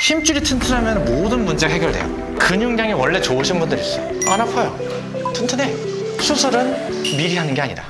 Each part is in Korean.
힘줄이 튼튼하면 모든 문제가 해결돼요. 근육량이 원래 좋으신 분들 있어요. 안 아파요. 튼튼해. 수술은 미리 하는 게 아니다.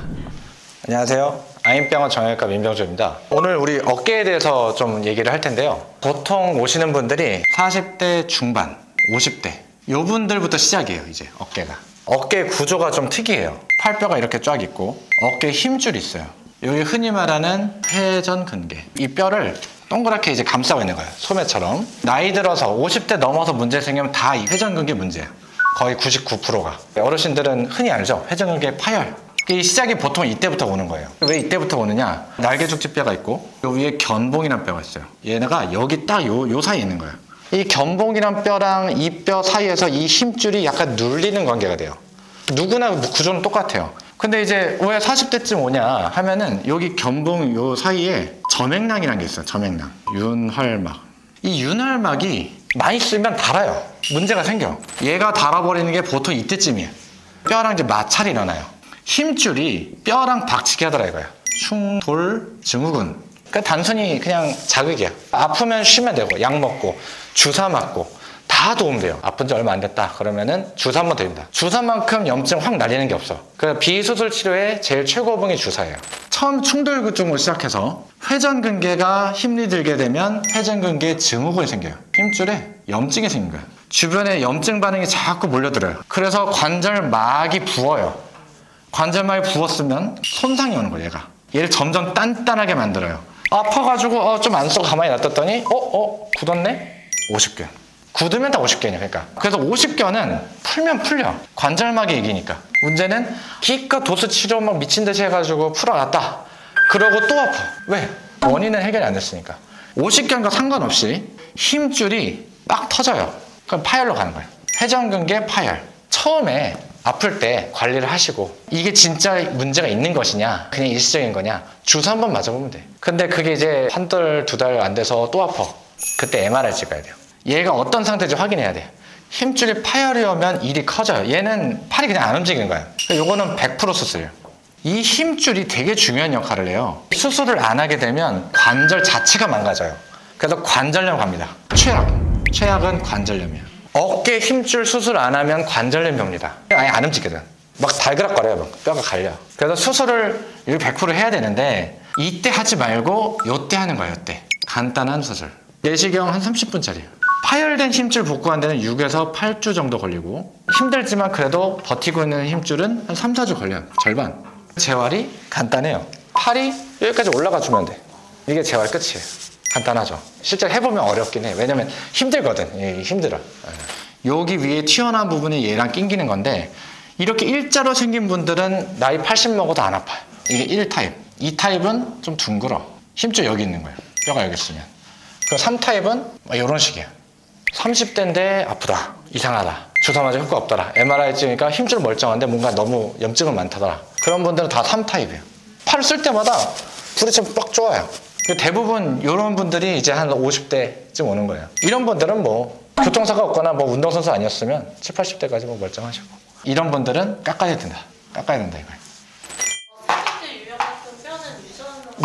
안녕하세요. 아인병원 정형외과 민병조입니다. 오늘 우리 어깨에 대해서 좀 얘기를 할 텐데요. 보통 오시는 분들이 40대 중반, 50대 요 분들부터 시작이에요. 이제 어깨가. 어깨 구조가 좀 특이해요. 팔뼈가 이렇게 쫙 있고 어깨에 힘줄이 있어요. 여기 흔히 말하는 회전근개. 이 뼈를 동그랗게 이제 감싸고 있는 거예요. 소매처럼. 나이 들어서 50대 넘어서 문제 생기면 다 이 회전근개 문제예요. 거의 99%가. 어르신들은 흔히 알죠? 회전근개 파열. 이 시작이 보통 이때부터 오는 거예요. 왜 이때부터 오느냐? 날개죽지뼈가 있고 요 위에 견봉이란 뼈가 있어요. 얘네가 여기 딱 요 요 사이에 있는 거예요. 이 견봉이란 뼈랑 이 뼈 사이에서 이 힘줄이 약간 눌리는 관계가 돼요. 누구나 구조는 똑같아요. 근데 이제 왜 40대쯤 오냐 하면은 여기 견봉 요 사이에 점액낭이라는 게 있어요. 점액낭. 윤활막. 이 윤활막이 많이 쓰면 달아요. 문제가 생겨. 얘가 달아버리는 게 보통 이때쯤이에요. 뼈랑 이제 마찰이 일어나요. 힘줄이 뼈랑 박치기 하더라 이거야. 충돌 증후군. 그러니까 단순히 그냥 자극이야. 아프면 쉬면 되고 약 먹고 주사 맞고 다 도움돼요. 아픈 지 얼마 안 됐다. 그러면은 주사 한번 됩니다. 주사만큼 염증 확 날리는 게 없어. 그 비수술 치료의 제일 최고봉이 주사예요. 처음 충돌근증으로 시작해서 회전근개가 힘이 들게 되면 회전근개 증후군이 생겨요. 힘줄에 염증이 생긴 거예요. 주변에 염증 반응이 자꾸 몰려들어요. 그래서 관절막이 부어요. 관절막이 부었으면 손상이 오는 거예요, 얘가. 얘를 점점 단단하게 만들어요. 아파가지고 어, 좀 안 쓰고 가만히 놔뒀더니 어? 어? 굳었네? 50견. 굳으면 다 50견이야, 그러니까. 그래서 50견은 풀면 풀려. 관절막이 이기니까. 문제는 기껏 도수 치료 막 미친 듯이 해가지고 풀어놨다. 그러고 또 아파. 왜? 원인은 해결이 안 됐으니까. 50견과 상관없이 힘줄이 빡 터져요. 그럼 파열로 가는 거예요. 회전근개 파열. 처음에 아플 때 관리를 하시고 이게 진짜 문제가 있는 것이냐 그냥 일시적인 거냐 주사 한 번 맞아보면 돼 근데 그게 이제 한 달 두 달 안 돼서 또 아파 그때 MRI 찍어야 돼요 얘가 어떤 상태인지 확인해야 돼 힘줄이 파열이 오면 일이 커져요 얘는 팔이 그냥 안 움직이는 거야 요거는 100% 수술이에요 이 힘줄이 되게 중요한 역할을 해요 수술을 안 하게 되면 관절 자체가 망가져요 그래서 관절염 갑니다 최악 최악은 관절염이에요 어깨 힘줄 수술 안 하면 관절염 병니다. 아예 안 움직이거든. 막 달그락거려요. 막 뼈가 갈려. 그래서 수술을 100% 해야 되는데 이때 하지 말고 요때 하는 거예요. 요때. 간단한 수술. 내시경 한 30분짜리. 파열된 힘줄 복구하는 데는 6에서 8주 정도 걸리고 힘들지만 그래도 버티고 있는 힘줄은 한 3, 4주 걸려요. 절반. 재활이 간단해요. 팔이 여기까지 올라가 주면 돼. 이게 재활 끝이에요. 간단하죠. 실제 해보면 어렵긴 해. 왜냐면 힘들거든. 예, 힘들어. 예. 여기 위에 튀어나온 부분이 얘랑 낑기는 건데 이렇게 일자로 생긴 분들은 나이 80 먹어도 안 아파요. 이게 1타입. 2타입은 좀 둥글어. 힘줄 여기 있는 거예요. 뼈가 여기 있으면. 그 3타입은 이런 식이야. 30대인데 아프다. 이상하다. 주사 맞아 효과 없더라. MRI 찍으니까 힘줄 멀쩡한데 뭔가 너무 염증은 많다더라. 그런 분들은 다 3타입이에요. 팔을 쓸 때마다 부딪히면 뻑 좋아요. 그 대부분 이런 분들이 이제 한 50대쯤 오는 거예요. 이런 분들은 뭐 교통사고 없거나 뭐 운동선수 아니었으면 7, 80대까지 뭐 멀쩡하시고. 이런 분들은 깎아야 된다. 깎아야 된다 이거예요.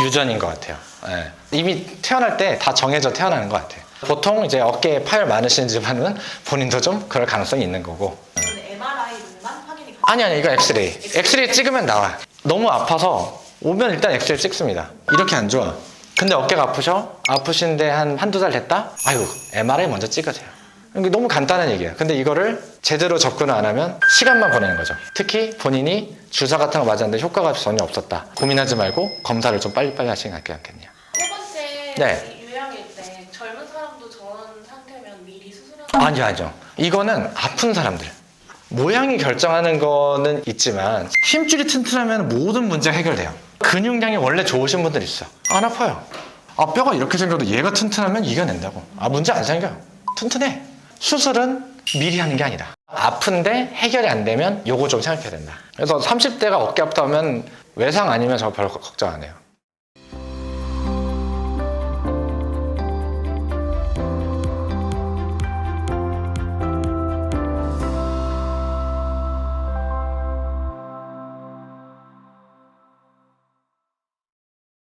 유전인 것 같아요. 예. 이미 태어날 때 다 정해져 태어나는 것 같아요. 보통 이제 어깨에 파열 많으신 집안은 본인도 좀 그럴 가능성이 있는 거고. MRI로만 확인이. 아니 아니 이거 엑스레이. 엑스레이 찍으면 나와. 너무 아파서 오면 일단 엑스레이 찍습니다. 이렇게 안 좋아. 근데 어깨가 아프셔? 아프신데 한 한두 달 됐다? 아유 MRI 먼저 찍으세요. 이게 너무 간단한 얘기야. 근데 이거를 제대로 접근을 안 하면 시간만 보내는 거죠. 특히 본인이 주사 같은 거 맞았는데 효과가 전혀 없었다. 고민하지 말고 검사를 좀 빨리빨리 하시는 게 낫겠네요. 세 번째 네. 유형일 때 젊은 사람도 저런 상태면 미리 수술하는 아니요, 아니요. 이거는 아픈 사람들. 모양이 결정하는 거는 있지만 힘줄이 튼튼하면 모든 문제가 해결돼요. 근육량이 원래 좋으신 분들 있어. 안 아파요. 아 뼈가 이렇게 생겨도 얘가 튼튼하면 이겨낸다고. 아 문제 안 생겨. 튼튼해. 수술은 미리 하는 게 아니다. 아픈데 해결이 안 되면 요거 좀 생각해야 된다. 그래서 30대가 어깨 아프다 하면 외상 아니면 저별 걱정 안 해요.